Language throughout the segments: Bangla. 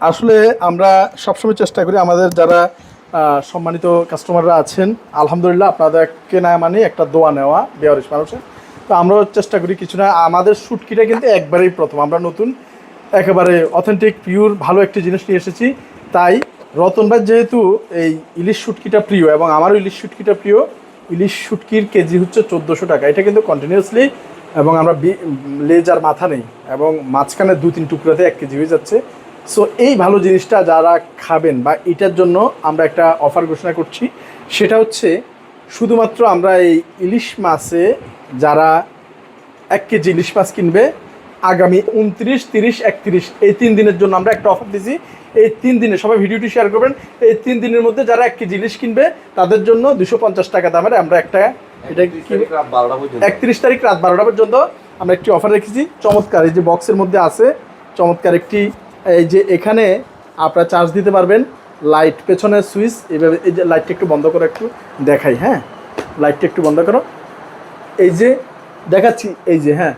আসলে আমরা সবসময় চেষ্টা করি আমাদের যারা সম্মানিত কাস্টমাররা আছেন, আলহামদুলিল্লাহ আপনাদেরকে না মানে একটা দোয়া নেওয়া বেয়ারিশ মানুষের তো আমরাও চেষ্টা করি কিছু না, আমাদের শুটকিটা কিন্তু একবারেই প্রথম। আমরা নতুন, একেবারে অথেন্টিক পিওর ভালো একটি জিনিস নিয়ে এসেছি। তাই রতন ভাই যেহেতু এই ইলিশ শুটকিটা প্রিয় এবং আমারও ইলিশ শুটকিটা প্রিয়, ইলিশ শুটকির কেজি হচ্ছে চোদ্দোশো টাকা। এটা কিন্তু কন্টিনিউয়াসলি এবং আমরা বি- লেজ আর মাথা নেই এবং মাঝখানে দু তিন টুকরাতে এক কেজি হয়ে যাচ্ছে। সো এই ভালো জিনিসটা যারা খাবেন বা এটার জন্য আমরা একটা অফার ঘোষণা করছি সেটা হচ্ছে শুধুমাত্র আমরা এই ইলিশ মাছে যারা এক কেজি ইলিশ মাছ কিনবে আগামী উনত্রিশ তিরিশ একত্রিশ এই তিন দিনের জন্য আমরা একটা অফার দিছি। এই তিন দিনে সবাই ভিডিওটি শেয়ার করবেন এই তিন দিনের মধ্যে যারা এক কেজি ইলিশ কিনবে তাদের জন্য দুশো পঞ্চাশ টাকা দামের আমরা একটা এটা একত্রিশ তারিখ রাত বারোটা পর্যন্ত। আমরা একটি অফার রেখেছি। চমৎকার এই যে বক্সের মধ্যে আছে চমৎকার একটি এই যে এখানে আপনারা চার্জ দিতে পারবেন লাইট পেছনের সুইচ এইভাবে এই যে লাইটটা একটু বন্ধ করো একটু দেখাই হ্যাঁ? লাইটটা একটু বন্ধ করো। এই যে দেখাচ্ছি, এই যে হ্যাঁ?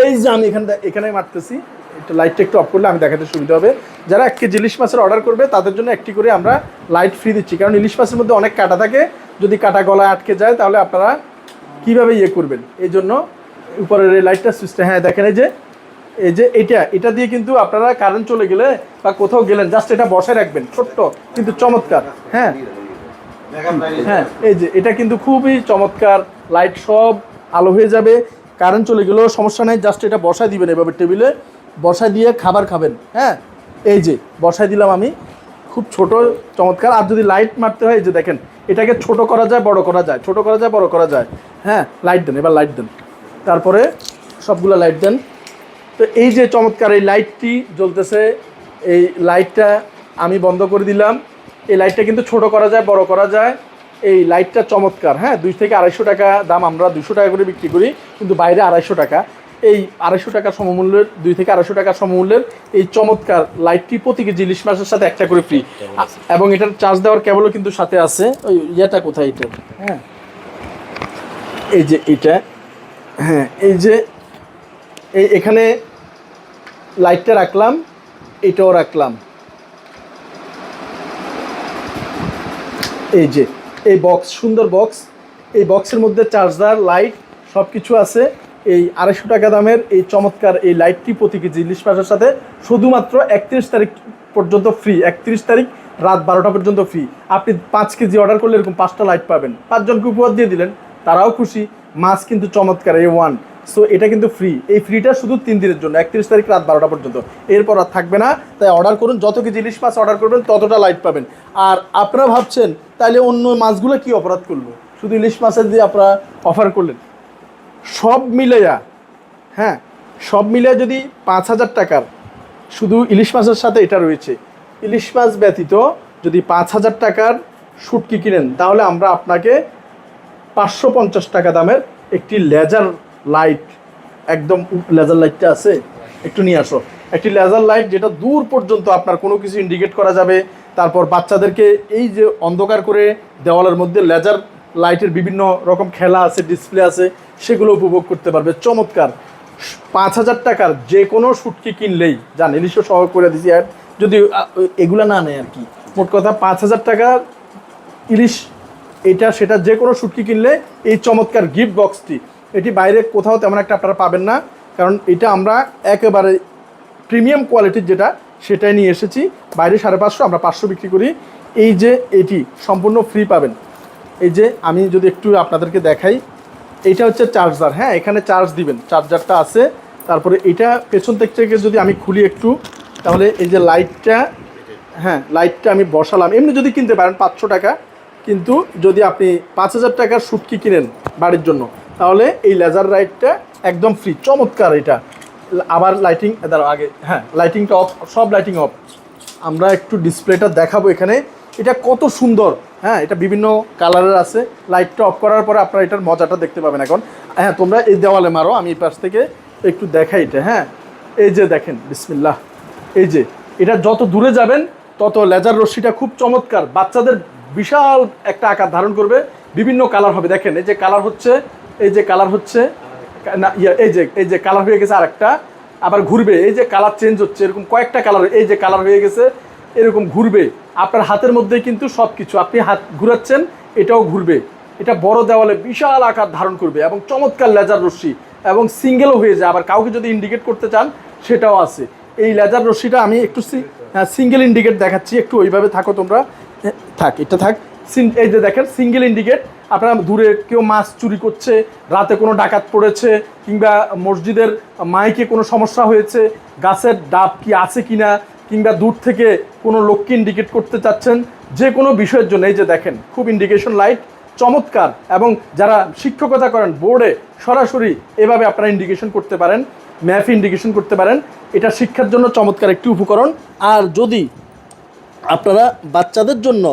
এই যে আমি এখানে এখানে মারতেছি, একটু লাইটটা একটু অফ করলে আমি দেখাতে সুবিধা হবে। যারা এক কেজি ইলিশ মাছের অর্ডার করবে, তাদের জন্য একটি করে আমরা লাইট ফ্রি দিচ্ছি। কারণ ইলিশ মাছের মধ্যে অনেক কাটা থাকে, যদি কাটা গলায় আটকে যায়, তাহলে আপনারা কীভাবে ইয়ে করবেন? এই জন্য উপরের এই লাইটটা সুইচটা হ্যাঁ দেখেন এই যে এই যে এটা এটা দিয়ে কিন্তু আপনারা কারেন্ট চলে গেলে বা কোথাও গেলেন জাস্ট এটা বসায় রাখবেন, ছোট্ট, কিন্তু চমৎকার। হ্যাঁ। হ্যাঁ এই যে, এটা কিন্তু খুবই চমৎকার লাইট সব আলো হয়ে যাবে কারেন্ট চলে গেলেও সমস্যা নেই জাস্ট এটা বসায় দিবেন এভাবে টেবিলে, বসায় দিয়ে খাবার খাবেন হ্যাঁ। এই যে, বসায় দিলাম আমি, খুব ছোট, চমৎকার, আর যদি লাইট মারতে হয়, এই যে দেখেন, এটাকে ছোট করা যায়, বড় করা যায়, ছোট করা যায়, বড় করা যায় হ্যাঁ লাইট দেন, এবার লাইট দেন। তারপরে সবগুলো লাইট দেন। তো এই যে চমৎকার এই লাইটটি জ্বলতেছে, এই লাইটটা আমি বন্ধ করে দিলাম। এই লাইটটা কিন্তু ছোট করা যায়, বড় করা যায়। এই লাইটটা চমৎকার হ্যাঁ দুই থেকে আড়াইশো টাকা দাম, আমরা দুশো টাকা করে বিক্রি করি, কিন্তু বাইরে আড়াইশো টাকা। এই আড়াইশো টাকা সমমূল্যের, দুই থেকে আড়াইশো টাকা সমমূল্যের এই চমৎকার লাইটটি প্রতি কেজি ইলিশ মাছের সাথে একটা করে ফ্রি এবং এটার চার্জ দেওয়ার কেবলও কিন্তু সাথে আছে। ওই ইয়েটা কোথায় এটা? হ্যাঁ এই যে এটা। হ্যাঁ এই যে এই এখানে লাইটটা রাখলাম, এটাও রাখলাম। এই যে, এই বক্স সুন্দর বক্স এই বক্সের মধ্যে চার্জার লাইট সব কিছু আছে। এই আড়াইশো টাকা দামের এই চমৎকার এই লাইটটি প্রতি কেজি ইলিশ মাছের সাথে শুধুমাত্র একত্রিশ তারিখ পর্যন্ত ফ্রি একত্রিশ তারিখ রাত বারোটা পর্যন্ত ফ্রি আপনি পাঁচ কেজি অর্ডার করলে এরকম পাঁচটা লাইট পাবেন। পাঁচজনকে উপহার দিয়ে দিলেন, তারাও খুশি। মাছ কিন্তু চমৎকার এই ওয়ান সো এটা কিন্তু ফ্রি এই ফ্রিটা শুধু তিন দিনের জন্য, একত্রিশ তারিখ রাত বারোটা পর্যন্ত। এরপর আর থাকবে না, তাই অর্ডার করুন, যত কেজি ইলিশ মাছ অর্ডার করবেন, ততটা লাইট পাবেন। আর আপনারা ভাবছেন তাহলে অন্য মাছগুলো কি অপরাধ করল? শুধু ইলিশ মাছের দিয়ে আপনারা অফার করলেন। সব মিলাইয়া হ্যাঁ সব মিলিয়ে যদি পাঁচ হাজার টাকার, শুধু ইলিশ মাছের সাথে এটা রয়েছে। ইলিশ মাছ ব্যতীত যদি পাঁচ হাজার টাকার শুটকি কিনেন, তাহলে আমরা আপনাকে পাঁচশো পঞ্চাশ টাকা দামের একটি লেজার লাইট একদম লেজার লাইটটা আছে, একটু নিয়ে আসো। একটি লেজার লাইট যেটা দূর পর্যন্ত আপনার কোনো কিছু ইন্ডিকেট করা যাবে। তারপর বাচ্চাদেরকে এই যে অন্ধকার করে দেওয়ালের মধ্যে লেজার লাইটের বিভিন্ন রকম খেলা আছে ডিসপ্লে আছে, সেগুলো উপভোগ করতে পারবে। চমৎকার। পাঁচ হাজার টাকার যে কোনো শুটকি কিনলেই জান ইলিশও সহ করে দিছি আর যদি এগুলা না নেয় আর কি। মোট কথা পাঁচ হাজার টাকার ইলিশ, এটা, সেটা যে কোনো শুটকি কিনলে এই চমৎকার গিফট বক্সটি এটি বাইরে কোথাও তেমন একটা আপনারা পাবেন না। কারণ এটা আমরা একেবারে প্রিমিয়াম কোয়ালিটির যেটা, সেটাই নিয়ে এসেছি। বাইরে সাড়ে পাঁচশো, আমরা পাঁচশো বিক্রি করি। এই যে এটি, সম্পূর্ণ ফ্রি পাবেন। এই যে আমি যদি একটু আপনাদেরকে দেখাই, এইটা হচ্ছে চার্জার হ্যাঁ? এখানে চার্জ দিবেন। চার্জারটা আছে। তারপরে এটা পেছন থেকে যদি আমি খুলি একটু, তাহলে এই যে লাইটটা হ্যাঁ লাইটটা আমি বসালাম। এমনি যদি কিনতে পারেন, পাঁচশো টাকা। কিন্তু যদি আপনি পাঁচ হাজার টাকার শুটকি কিনেন বাড়ির জন্য তাহলে এই লেজার লাইটটা একদম ফ্রি চমৎকার এটা। আবার লাইটিং দাঁড়াও আগে হ্যাঁ লাইটিংটা অফ সব লাইটিং অফ আমরা একটু ডিসপ্লেটা দেখাবো এখানে। এটা কত সুন্দর হ্যাঁ এটা বিভিন্ন কালারের আছে। লাইটটা অফ করার পরে আপনারা এটার মজাটা দেখতে পাবেন এখন। হ্যাঁ তোমরা এই দেওয়ালে মারো, আমি এই পাশ থেকে একটু দেখাই এটা হ্যাঁ। এই যে দেখেন, বিসমিল্লাহ। এই যে, এটা যত দূরে যাবেন, তত লেজার রশ্মিটা খুব চমৎকার। বাচ্চাদের বিশাল একটা আকার ধারণ করবে। বিভিন্ন কালার হবে। দেখেন, এই যে কালার হচ্ছে এই যে কালার হচ্ছে, না, ইয়া, এই যে এই যে কালার হয়ে গেছে আরেকটা, আবার ঘুরবে, এই যে কালার চেঞ্জ হচ্ছে, এরকম কয়েকটা কালার এই যে কালার হয়ে গেছে, এরকম ঘুরবে। আপনার হাতের মধ্যে কিন্তু সব কিছু আপনি হাত ঘুরাচ্ছেন, এটাও ঘুরবে। এটা বড় দেওয়ালে বিশাল আকার ধারণ করবে এবং চমৎকার লেজার রশ্মি এবং সিঙ্গেলও হয়ে যায়। আবার কাউকে যদি ইন্ডিকেট করতে চান, সেটাও আছে। এই লেজার রশ্মিটা আমি একটু সিঙ্গেল ইন্ডিকেট দেখাচ্ছি, একটু ওইভাবে থাকো তোমরা। থাক, এটা থাক। এই যে দেখেন সিঙ্গেল ইন্ডিকেট আপনারা দূরে কেউ মাছ চুরি করছে, রাতে কোনো ডাকাত পড়েছে, কিংবা মসজিদের মাইকে কোনো সমস্যা হয়েছে, গাছের ডাব কি আছে কিনা, কিংবা দূর থেকে কোনো লোককে ইন্ডিকেট করতে চাচ্ছেন, যে কোনো বিষয়ের জন্য, এই যে দেখেন, খুব ইন্ডিকেশন লাইট চমৎকার, এবং যারা শিক্ষকতা করেন, বোর্ডে সরাসরি এভাবে আপনারা ইন্ডিকেশন করতে পারেন ম্যাপ ইন্ডিকেশন করতে পারেন, এটা শিক্ষার জন্য চমৎকার একটি উপকরণ। আর যদি আপনারা বাচ্চাদের জন্য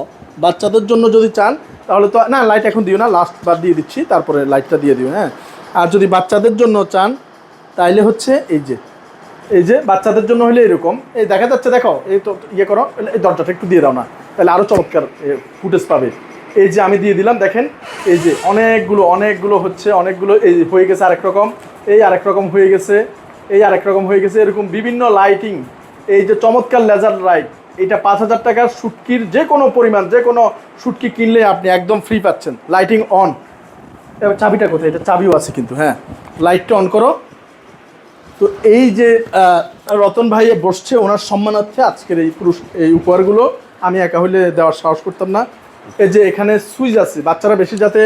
বাচ্চাদের জন্য যদি চান, তাহলে তো, না লাইট এখন দিও না লাস্ট বার দিয়ে দিচ্ছি, তারপরে লাইটটা দিয়ে দিও হ্যাঁ। আর যদি বাচ্চাদের জন্য চান, তাইলে হচ্ছে এই যে এই যে বাচ্চাদের জন্য হলে এরকম, এই দেখা যাচ্ছে, দেখো, এই তো ইয়ে করো, এই দরজাটা একটু দিয়ে দাও না, তাহলে আরও চমৎকার ফুটেজ পাবে। এই যে আমি দিয়ে দিলাম, দেখেন, এই যে অনেকগুলো অনেকগুলো হচ্ছে, অনেকগুলো, এই হয়ে গেছে আরেক রকম, এই আরেক রকম হয়ে গেছে, এই আরেক রকম হয়ে গেছে, এরকম বিভিন্ন লাইটিং এই যে চমৎকার লেজার লাইট এটা পাঁচ হাজার টাকার শুটকির যে কোনো পরিমাণ, যে কোনো সুটকি কিনলে আপনি একদম ফ্রি পাচ্ছেন। লাইটিং অন এবার চাবিটা কোথায়? এটা চাবিও আছে কিন্তু হ্যাঁ। লাইটটা অন করো। তো এই যে রতন ভাই বসছে, ওনার সম্মানার্থে আজকের এই পুরুষ, এই উপহারগুলো। আমি একা হলে দেওয়ার সাহস করতাম না। এই যে এখানে সুইচ আছে, বাচ্চারা বেশি যাতে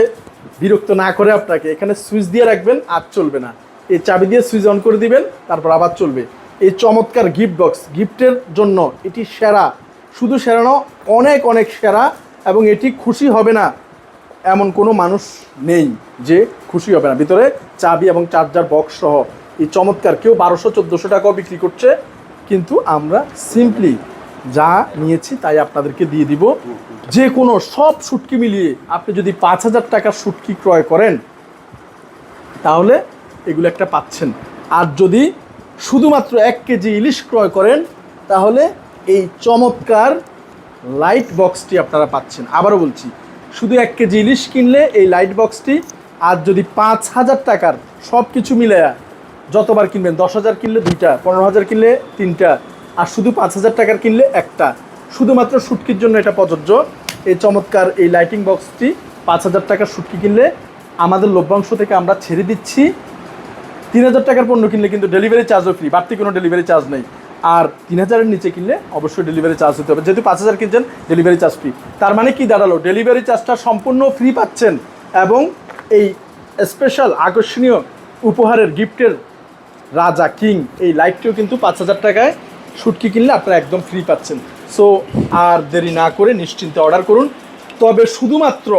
বিরক্ত না করে আপনাকে, এখানে সুইচ দিয়ে রাখবেন আর চলবে না। এই চাবি দিয়ে সুইচ অন করে দিবেন, তারপর আবার চলবে। এই চমৎকার গিফট বক্স গিফটের জন্য এটি সেরা। শুধু সেরা সেরানো অনেক অনেক সেরা এবং এটি খুশি হবে না। এমন কোনো মানুষ নেই যে খুশি হবে না। ভিতরে চাবি এবং চার্জার বক্স সহ এই চমৎকার, কেউ বারোশো, চোদ্দোশো টাকাও বিক্রি করছে। কিন্তু আমরা সিম্পলি যা নিয়েছি তাই আপনাদেরকে দিয়ে দিব। যে কোনো সব সুটকি মিলিয়ে আপনি যদি পাঁচ হাজার টাকার সুটকি ক্রয় করেন, তাহলে এগুলো একটা পাচ্ছেন। আর যদি শুধুমাত্র এক কেজি ইলিশ ক্রয় করেন, তাহলে এই চমৎকার লাইট বক্সটি আপনারা পাচ্ছেন। আবারও বলছি, শুধু এক কেজি ইলিশ কিনলে এই লাইট বক্সটি আর যদি পাঁচ হাজার টাকার সব কিছু মিলে যতবার কিনবেন, দশ হাজার কিনলে দুইটা, পনেরো হাজার কিনলে তিনটা, আর শুধু পাঁচ হাজার টাকার কিনলে একটা। শুধুমাত্র শুটকির জন্য এটা প্রযোজ্য। এই চমৎকার এই লাইটিং বক্সটি পাঁচ হাজার টাকার শুটকি কিনলে আমাদের লভ্যাংশ থেকে আমরা ছেড়ে দিচ্ছি। তিন হাজার টাকার পণ্য কিনলে কিন্তু ডেলিভারি চার্জও ফ্রি বাড়তি কোনো ডেলিভারি চার্জ নেই। আর তিন হাজারের নিচে কিনলে অবশ্যই ডেলিভারি চার্জ দিতে হবে। যেহেতু পাঁচ হাজার কিনছেন ডেলিভারি চার্জ ফ্রি তার মানে কি দাঁড়াল? ডেলিভারি চার্জটা সম্পূর্ণ ফ্রি পাচ্ছেন এবং এই স্পেশাল আকর্ষণীয় উপহারের গিফটের রাজা কিং এই লাইটটিও কিন্তু পাঁচ হাজার টাকায় শুটকি কিনলে আপনারা একদম ফ্রি পাচ্ছেন। সো আর দেরি না করে নিশ্চিন্তে অর্ডার করুন। তবে শুধুমাত্র